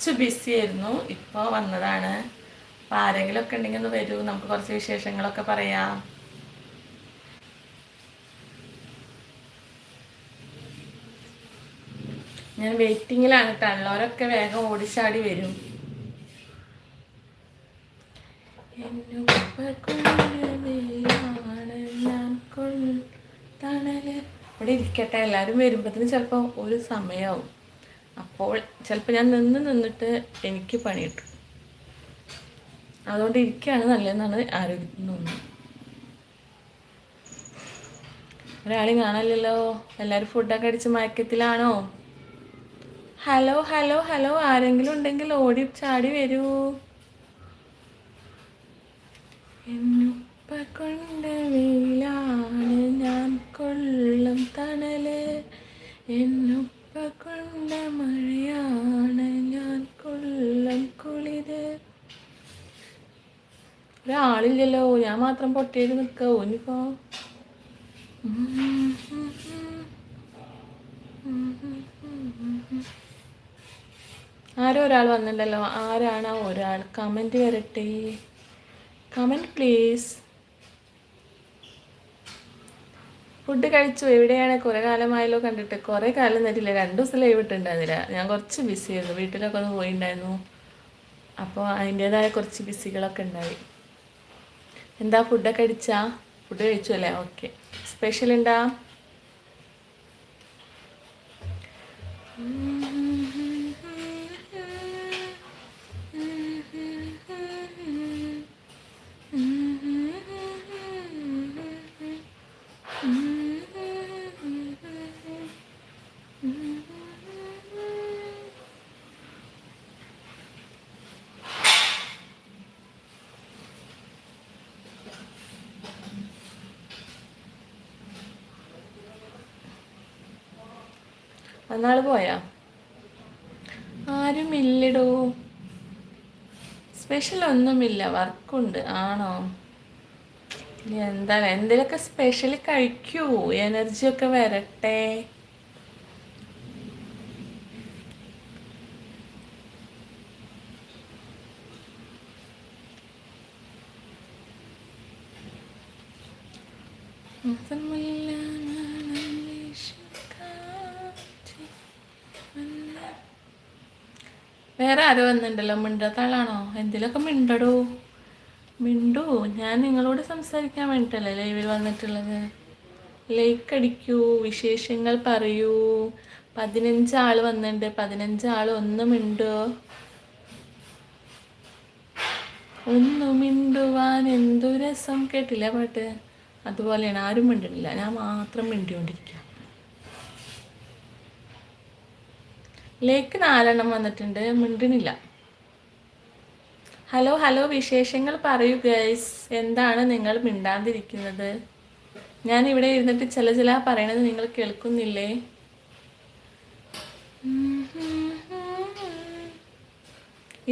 കുറച്ച് ബിസി ആയിരുന്നു. ഇപ്പോൾ വന്നതാണ്. ആരെങ്കിലും ഒക്കെ ഉണ്ടെങ്കിൽ ഒന്ന് വരൂ. നമുക്ക് കുറച്ച് വിശേഷങ്ങളൊക്കെ പറയാം. ഞാൻ വെയിറ്റിങ്ങിലാണ് ഉള്ളവരൊക്കെ വേഗം ഓടിച്ചാടി വരും. ഇവിടെ ഇരിക്കട്ടെ. എല്ലാവരും വരുമ്പോഴത്തേന് ചിലപ്പോൾ ഒരു സമയമാവും അപ്പോൾ ചിലപ്പോൾ ഞാൻ നിന്ന് നിന്നിട്ട് എനിക്ക് പണി കിട്ടും അതുകൊണ്ട് ഇരിക്കുകയാണ് നല്ലതെന്നാണ് ആരോഗ്യം തോന്നുന്നത്. ഒരാളെയും കാണാനില്ലല്ലോ? എല്ലാവരും ഫുഡൊക്കെ അടിച്ച് മയക്കത്തിലാണോ? ഹലോ ഹലോ ഹലോ ആരെങ്കിലും ഉണ്ടെങ്കിൽ ഓടി ചാടി വരൂ. എന്നുപ്പ വെയിലാണ് ഞാൻ കൊള്ളും തണൽ. എന്നുപ്പ മാത്രം പൊട്ടിയത് നിൽക്കാവോ ഇനിയിപ്പോ? ആരോ ഒരാൾ വന്നിട്ടുണ്ടല്ലോ ആരാണ് ഒരാൾ? കമന്റ് വരട്ടെ. Comment please. ഫുഡ് കഴിച്ചു. എവിടെയാണ്? കുറേ കാലമായല്ലോ കണ്ടിട്ട്. കുറേ കാലം തരില്ല രണ്ട് ദിവസം ലൈവ് ഇട്ടുണ്ടായിരുന്നില്ല ഞാൻ കുറച്ച് ബിസിയായിരുന്നു വീട്ടിലൊക്കെ ഒന്ന് പോയിണ്ടായിരുന്നു. അപ്പോൾ അതിന്റേതായ കുറച്ച് ബിസികളൊക്കെ ഉണ്ടായി. എന്താ ഫുഡൊക്കെ അടിച്ചാ ഫുഡ് കഴിച്ചു അല്ലേ ഓക്കെ. സ്പെഷ്യൽ ഉണ്ടാ അന്നാൾ പോയാ? ആരും ഇല്ലടോ. സ്പെഷ്യൽ ഒന്നുമില്ല. വർക്കുണ്ട്. ആണോ? എന്താ? എന്തെങ്കിലുമൊക്കെ സ്പെഷ്യൽ കഴിക്കൂ. എനർജിയൊക്കെ വരട്ടെ. വേറെ ആരോ വന്നിട്ടുണ്ടല്ലോ മിണ്ടാത്താളാണോ എന്തിലൊക്കെ മിണ്ടടോ? മിണ്ടു ഞാൻ നിങ്ങളോട് സംസാരിക്കാൻ വേണ്ടിയിട്ടല്ലേ ലൈവിൽ വന്നിട്ടുള്ളത്. ലൈക്ക് അടിക്കൂ വിശേഷങ്ങൾ പറയൂ. പതിനഞ്ച് ആൾ വന്നിട്ടുണ്ട് പതിനഞ്ച് മിണ്ടോ. ഒന്ന് മിണ്ടുവാൻ എന്തു രസം? കേട്ടില്ല പാട്ട്. അതുപോലെയാണ് ആരും മിണ്ടണില്ല ഞാൻ മാത്രം മിണ്ടിക്കൊണ്ടിരിക്കുക ലേക്ക് നാലെണ്ണം വന്നിട്ടുണ്ട്. മിണ്ടിനില്ല. ഹലോ ഹലോ വിശേഷങ്ങൾ പറയൂ ഗൈസ്. എന്താണ് നിങ്ങൾ മിണ്ടാതിരിക്കുന്നത്? ഞാൻ ഇവിടെ ഇരുന്നിട്ട് ചില ചില പറയണത് നിങ്ങൾ കേൾക്കുന്നില്ലേ?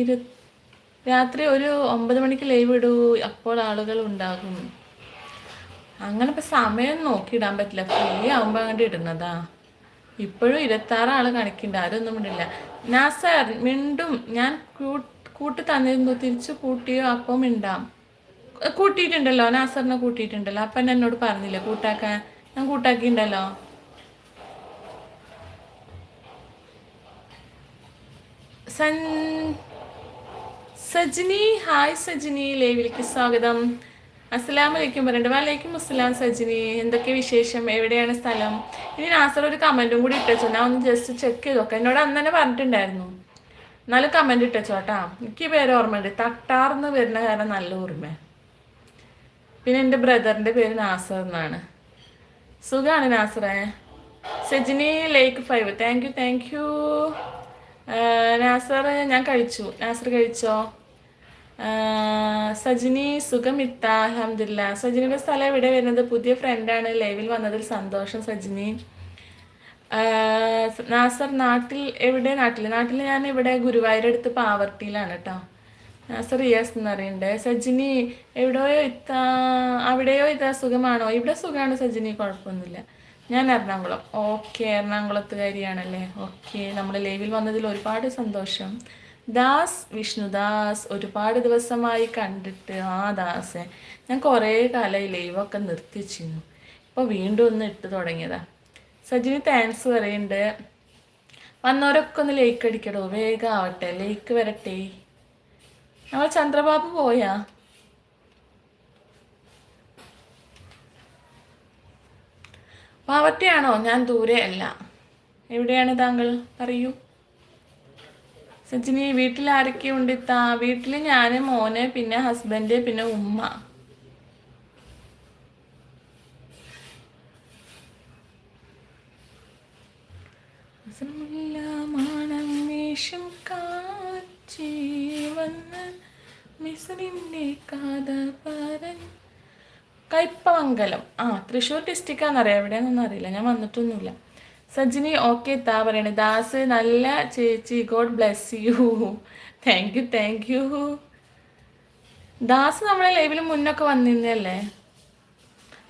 ഇരു രാത്രി ഒരു ഒമ്പത് മണിക്ക് ലൈവ് ഇടൂ. അപ്പോൾ ആളുകൾ ഉണ്ടാകും. അങ്ങനെ ഇപ്പം സമയം നോക്കിയിടാൻ പറ്റില്ല. ഫ്രീ ആകുമ്പോൾ അങ്ങോട്ട് ഇടുന്നതാ. ഇപ്പോഴും ഇരുപത്താറ് ആൾ ആരും ഒന്നും മിണ്ടില്ല നാസർ മിണ്ടും ഞാൻ കൂട്ട് കൂട്ടി തന്നിരുന്നു തിരിച്ചു കൂട്ടിയോ അപ്പോൾ മിണ്ടാം. കൂട്ടിയിട്ടുണ്ടല്ലോ നാസറിനെ കൂട്ടിയിട്ടുണ്ടല്ലോ അപ്പം എന്നോട് പറഞ്ഞില്ലേ കൂട്ടാക്കാൻ? ഞാൻ കൂട്ടാക്കിയിട്ടുണ്ടല്ലോ സൻ സജിനി ഹായ് സജിനി ലൈവിലേക്ക് സ്വാഗതം. അസ്സലാം വലൈക്കും പറഞ്ഞിട്ട്. വലൈക്കും അസ്സലാം സജിനി. എന്തൊക്കെ വിശേഷം? എവിടെയാണ് സ്ഥലം? ഇനി നാസർ ഒരു കമന്റും കൂടി ഇട്ടു ഞാൻ ഒന്ന് ജസ്റ്റ് ചെക്ക് ചെയ്ത് നോക്കാം എന്നോട് അന്ന് തന്നെ പറഞ്ഞിട്ടുണ്ടായിരുന്നു. എന്നാലും കമന്റ് ഇട്ടോട്ടാ എനിക്ക് ഈ പേര് ഓർമ്മയുണ്ട്. തട്ടാർന്ന് വരുന്ന കാരണം നല്ല ഓർമ്മ പിന്നെ എന്റെ ബ്രദറിന്റെ പേര് നാസർ എന്നാണ്. സുഖമാണ് നാസറേ? സജിനി ലേക്ക് five thank you thank you Nasar ഞാൻ കഴിച്ചു. നാസർ കഴിച്ചോ? സജിനി സുഖമിത്ത അഹമ്മദില്ല സജിനിയുടെ സ്ഥലം ഇവിടെ വരുന്നത്? പുതിയ ഫ്രണ്ടാണ് ലൈവിൽ വന്നതിൽ സന്തോഷം സജിനി. നാസർ നാട്ടിൽ എവിടെ? നാട്ടിൽ നാട്ടിൽ ഞാൻ ഇവിടെ ഗുരുവായൂരടുത്ത് പാവർട്ടിയിലാണ് കേട്ടോ നാസർ റിയാസ് എന്ന് പറയുന്നുണ്ട് സജിനി എവിടെയോ ഇത്താ അവിടെയോ ഇതാ സുഖമാണോ? ഇവിടെ സുഖമാണ് സജിനി കുഴപ്പമൊന്നുമില്ല. ഞാൻ എറണാകുളം. ഓക്കെ എറണാകുളത്തുകാരിയാണല്ലേ? ഓക്കെ നമ്മൾ ലൈവിൽ വന്നതിൽ ഒരുപാട് സന്തോഷം. ദാസ് വിഷ്ണുദാസ് ഒരുപാട് ദിവസമായി കണ്ടിട്ട് ആ ദാസെ ഞാൻ കുറേ കാലമായി ലൈവൊക്കെ നിർത്തിച്ചിരുന്നു. ഇപ്പോൾ വീണ്ടും ഒന്ന് ഇട്ട് തുടങ്ങിയതാ. സജിനി താങ്ക്സ് പറയുന്നുണ്ട് വന്നവരൊക്കെ ഒന്ന് ലേക്ക് അടിക്കടോ വേഗം ആവട്ടെ ലേക്ക് വരട്ടെ. നമ്മൾ ചന്ദ്രബാബു പോയാ? പാവറ്റയാണോ ഞാൻ ദൂരെ അല്ല. എവിടെയാണ് താങ്കൾ? പറയൂ. സച്ചിനി വീട്ടിൽ ആരൊക്കെ ഉണ്ട് ഇത്താ? വീട്ടിൽ ഞാൻ മോന് പിന്നെ ഹസ്ബൻഡ് പിന്നെ ഉമ്മ. വേഷം കാച്ചി വന്ന് മിസറിന്റെ കഥ കയ്പമംഗലം. ആ തൃശ്ശൂർ ഡിസ്ട്രിക്റ്റാണെന്നറിയാം എവിടെയാണെന്നൊന്നും അറിയില്ല. ഞാൻ വന്നിട്ടൊന്നുമില്ല. സജിനി ഓക്കെ താ പറയണേ. ദാസ് നല്ല ചേച്ചി god bless you. Thank you thank you Das നമ്മളെ ലൈവിൽ മുന്നൊക്കെ വന്നിരുന്നല്ലേ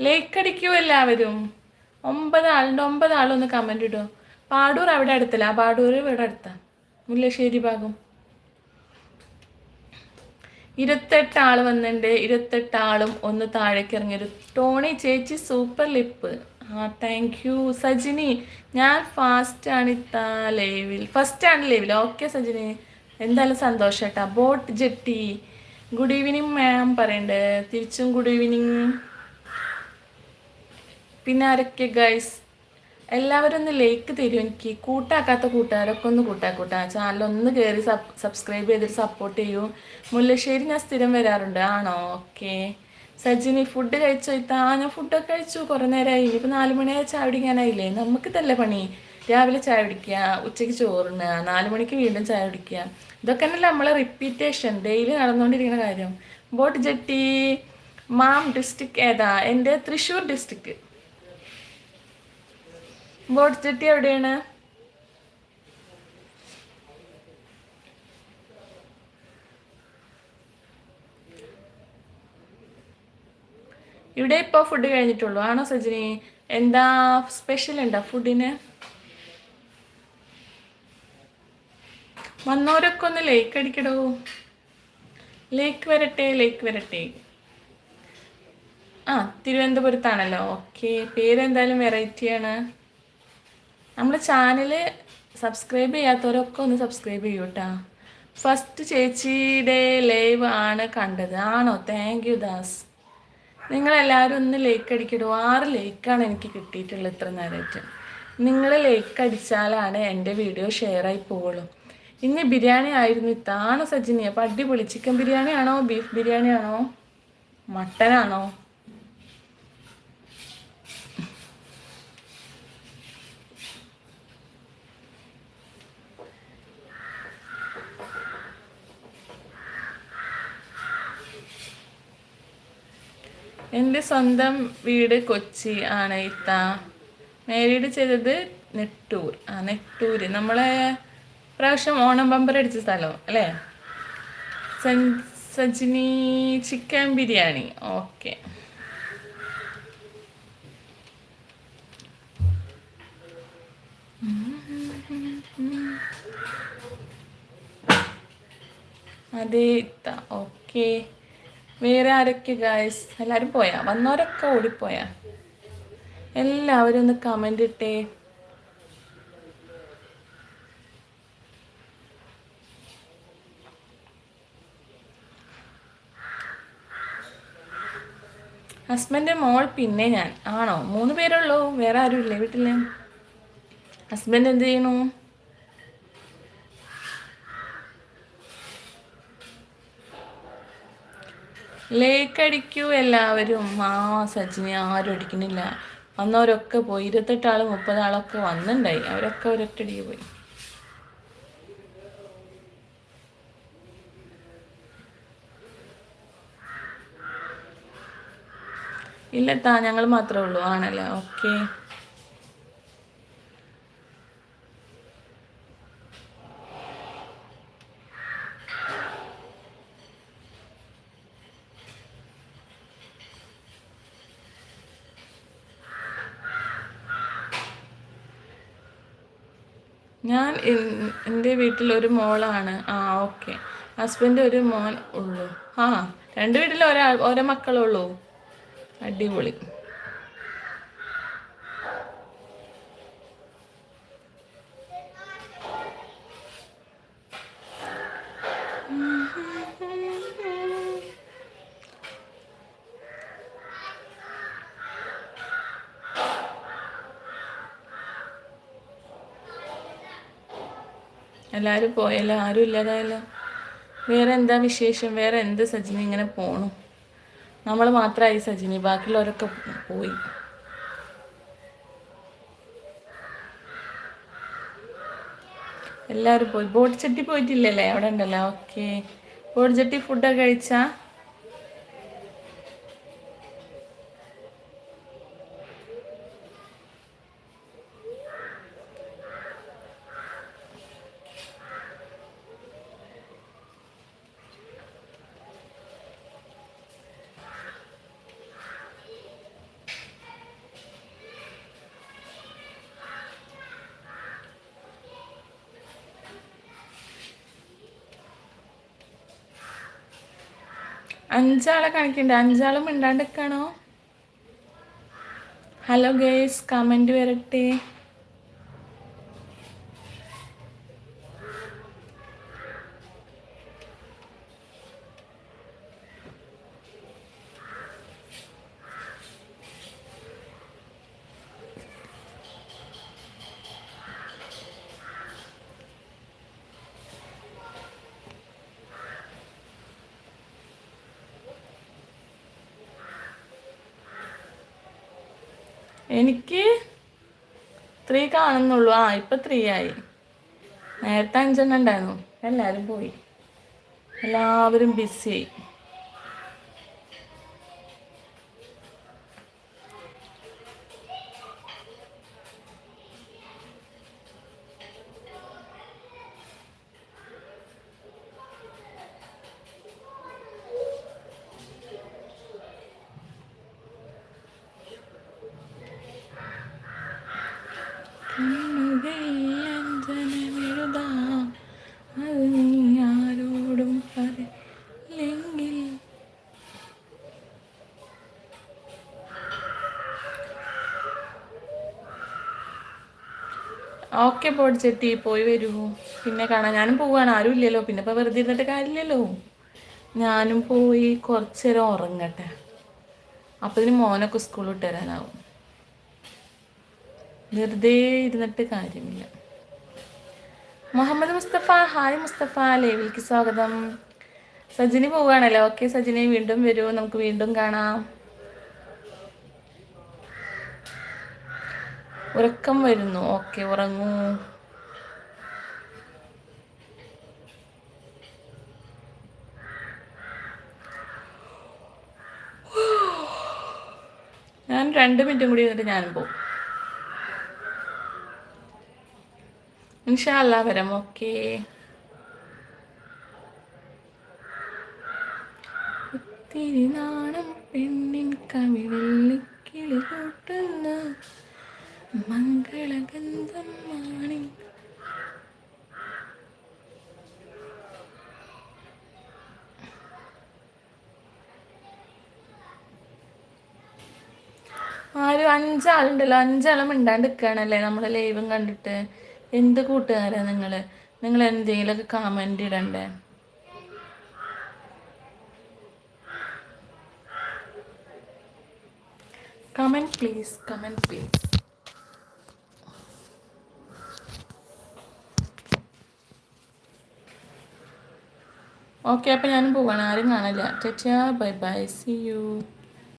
ലേക്ക് അടിക്കൂ എല്ലാവരും. ഒമ്പത് ആളുണ്ട് ഒമ്പത് ആളൊന്ന് കമന്റ് ഇടുമോ പാടൂർ അവിടെ അടുത്തല്ല? പാടൂർ ഇവിടെ അടുത്താണ് മുല്ലശ്ശേരി ഭാഗം. ഇരുപത്തെട്ട് ആൾ വന്നിട്ടുണ്ട് ഇരുപത്തെട്ട് ആളും ഒന്ന് താഴേക്ക് ഇറങ്ങിയൊരു ടോണി ചേച്ചി സൂപ്പർ ലിപ്പ് ആ താങ്ക് യു സജിനി. ഞാൻ ഫാസ്റ്റ് ആണ് ഇത്താ ലൈവിൽ ഫസ്റ്റ് ആണ് ലൈവിൽ ഓക്കെ സജിനി. എന്തായാലും സന്തോഷം കേട്ടാ. Boat jetty. Good evening ma'am പറയണ്ട്. തിരിച്ചും ഗുഡ് ഈവനിങ് പിന്നെ ആരൊക്കെ ഗൈസ് എല്ലാവരും ഒന്ന് ലൈക്ക് തരും എനിക്ക്? കൂട്ടാക്കാത്ത കൂട്ടുകാരൊക്കെ ഒന്ന് കൂട്ടാക്കൂട്ടാ. ചാനൽ ഒന്ന് കയറി സബ്സ്ക്രൈബ് ചെയ്തിട്ട് സപ്പോർട്ട് ചെയ്യൂ. മുല്ലശ്ശേരി ഞാൻ സ്ഥിരം വരാറുണ്ട്. ആണോ? ഓക്കെ സജിനി ഫുഡ് കഴിച്ചോ? ഇത്താ ഞാൻ ഫുഡൊക്കെ കഴിച്ചു കുറേ നേരമായി ഇനിയിപ്പോൾ നാല് മണിയായി ചായ കുടിക്കാനായില്ലേ? നമുക്ക് തന്നെ പണി? രാവിലെ ചായ കുടിക്കുക ഉച്ചയ്ക്ക് ചോറിന് നാല് മണിക്ക് വീണ്ടും ചായ കുടിക്കുക. ഇതൊക്കെ തന്നെയല്ലേ നമ്മളെ റിപ്പീറ്റേഷൻ ഡെയിലി നടന്നുകൊണ്ടിരിക്കുന്ന കാര്യം. Boat jetty? മാം ഡിസ്ട്രിക്ട് ഏതാ? എന്റെ തൃശ്ശൂർ ഡിസ്ട്രിക്ട് ബോട്ട് ജെട്ടി എവിടെയാണ്? ഇവിടെ ഇപ്പോൾ ഫുഡ് കഴിഞ്ഞിട്ടുള്ളൂ. ആണോ സജിനി? എന്താ സ്പെഷ്യൽ ഉണ്ടോ ഫുഡിന് വന്നവരൊക്കെ ഒന്ന് ലേക്ക് അടിക്കടോ. ലേക്ക് വരട്ടെ ലേക്ക് വരട്ടെ. ആ തിരുവനന്തപുരത്താണല്ലോ. ഓക്കെ പേരെന്തായാലും വെറൈറ്റിയാണ് നമ്മുടെ ചാനൽ സബ്സ്ക്രൈബ് ചെയ്യാത്തവരൊക്കെ ഒന്ന് സബ്സ്ക്രൈബ് ചെയ്യൂ കേട്ടോ ഫസ്റ്റ് ചേച്ചിയുടെ ലൈവ് ആണ് കണ്ടത്. ആണോ? Thank you Das. നിങ്ങളെല്ലാവരും ഒന്ന് ലേക്ക് അടിക്കിടും ആറ് ലേക്കാണ് എനിക്ക് കിട്ടിയിട്ടുള്ളത് ഇത്ര നേരമായിട്ട് നിങ്ങൾ ലേക്ക് അടിച്ചാലാണ് എന്റെ വീഡിയോ ഷെയറായി പോവുള്ളൂ. ഇന്ന് ബിരിയാണി ആയിരുന്നു ഇത്താണ് സജിനി. അപ്പം അടിപൊളി. ചിക്കൻ ബിരിയാണി ആണോ ബീഫ് ബിരിയാണി ആണോ? മട്ടനാണോ എന്റെ സ്വന്തം വീട് കൊച്ചി ആണ് ഇത്ത. മാരീഡ് ചെയ്തത് നെട്ടൂർ. ആ നെട്ടൂർ നമ്മളെ പ്രാവശ്യം ഓണം ബമ്പർ അടിച്ച സ്ഥലം അല്ലേ? സജിനി ചിക്കൻ ബിരിയാണി. ഓക്കെ. അതെ ഇത്ത. ഓക്കെ. വേറെ ആരൊക്കെ ഗായ്സ് എല്ലാവരും പോയാ? വന്നവരൊക്കെ ഓടിപ്പോയാ? എല്ലാവരും ഒന്ന് കമന്റ് ഇട്ടേ. ഹസ്ബൻഡ് മോൾ പിന്നെ ഞാൻ. ആണോ? മൂന്ന് പേരുള്ളൂ വേറെ ആരും ഇല്ലേ വീട്ടിൽ ഹസ്ബൻഡ് എന്ത് ചെയ്യണു ലേക്ക് അടിക്കൂ എല്ലാവരും. ആ സജിനി ആരും അടിക്കണില്ല. വന്നവരൊക്കെ പോയി. ഇരുപത്തെട്ട് മുപ്പത് ആളൊക്കെ വന്നിണ്ടായി. അവരൊക്കെ ഒരൊറ്റടിക്ക് പോയി. ഇല്ലത്താ ഞങ്ങൾ മാത്രമേ ഉള്ളൂ. ആണല്ലേ? ഓക്കേ. ഞാൻ എന്റെ വീട്ടിൽ ഒരു മോളാണ്. ആ ഓക്കെ. ഹസ്ബൻഡ് ഒരു മോൻ ഉള്ളൂ. ആ രണ്ട് വീട്ടിൽ ഒരാൾ ഓരോ മക്കളുള്ളൂ. അടിപൊളി. എല്ലാവരും പോയല്ലോ ആരും ഇല്ലാതായല്ലോ. വേറെ എന്താ വിശേഷം? വേറെ എന്ത് സജിനി ഇങ്ങനെ പോണു? നമ്മൾ മാത്രമായി സജിനി ബാക്കിയുള്ളവരൊക്കെ പോയി. എല്ലാവരും പോയി. ബോട്ട് ചട്ടി പോയിട്ടില്ലല്ലേ? അവിടെ ഉണ്ടല്ലോ. ഓക്കെ ബോട്ട് ചട്ടി ഫുഡൊക്കെ കഴിച്ചാ? അഞ്ചാളെ കാണിക്കണ്ട. അഞ്ചാളും മിണ്ടാണ്ടിരിക്കണോ ഹലോ ഗേസ് കമന്റ് വരട്ടെ. എനിക്ക് ത്രീ കാണുന്നുള്ളൂ. ആ ഇപ്പൊ ത്രീ ആയി. നേരത്തെ അഞ്ചെണ്ണം ഉണ്ടായിരുന്നു. എല്ലാവരും പോയി. എല്ലാവരും ബിസിയായി ഓക്കെ പോടിച്ചെത്തി പോയി വരൂ. പിന്നെ കാണാം. ഞാനും പോവാണ്. ആരും ഇല്ലല്ലോ. പിന്നെ ഇപ്പൊ വെറുതെ ഇരുന്നിട്ട് കാര്യമില്ലല്ലോ. ഞാനും പോയി കുറച്ചു നേരം ഉറങ്ങട്ടെ. അപ്പൊ ഇതിന് മോനൊക്കെ സ്കൂളിൽ വിട്ട് വെറുതെ ഇരുന്നിട്ട് കാര്യമില്ല. മുഹമ്മദ് മുസ്തഫ ഹായ് മുസ്തഫ. ലൈവിലേക്ക് സ്വാഗതം. സജിനി പോവുകയാണല്ലോ ഓക്കെ സജിനി വീണ്ടും വരൂ. നമുക്ക് വീണ്ടും കാണാം. ഉറക്കം വരുന്നു. ഓക്കെ ഉറങ്ങൂ. ഞാൻ രണ്ട് മിനിറ്റും കൂടി എന്നിട്ട് ഞാനും പോകും ഇൻഷാല്ല വരാം. ഓക്കെ. ഒത്തിരി നാണം പെണ്ണിൻ കവിളിൽ കിളി കൂട്ടുന്ന മംഗളഗന്ധം ആര് ആരും അഞ്ചാളുണ്ടല്ലോ അഞ്ചാളും മിണ്ടാണ്ട് നിൽക്കുകയാണല്ലേ നമ്മളെ ലൈവും കണ്ടിട്ട്? എന്ത് കൂട്ടുകാരാ നിങ്ങൾ നിങ്ങൾ എന്തെങ്കിലുമൊക്കെ കമന്റ് ഇടണ്ടേ? Comment please comment please okay അപ്പം ഞാനും പോവാണ് ആരും കാണില്ല ചേച്ചാ ബൈ ബൈ സി യു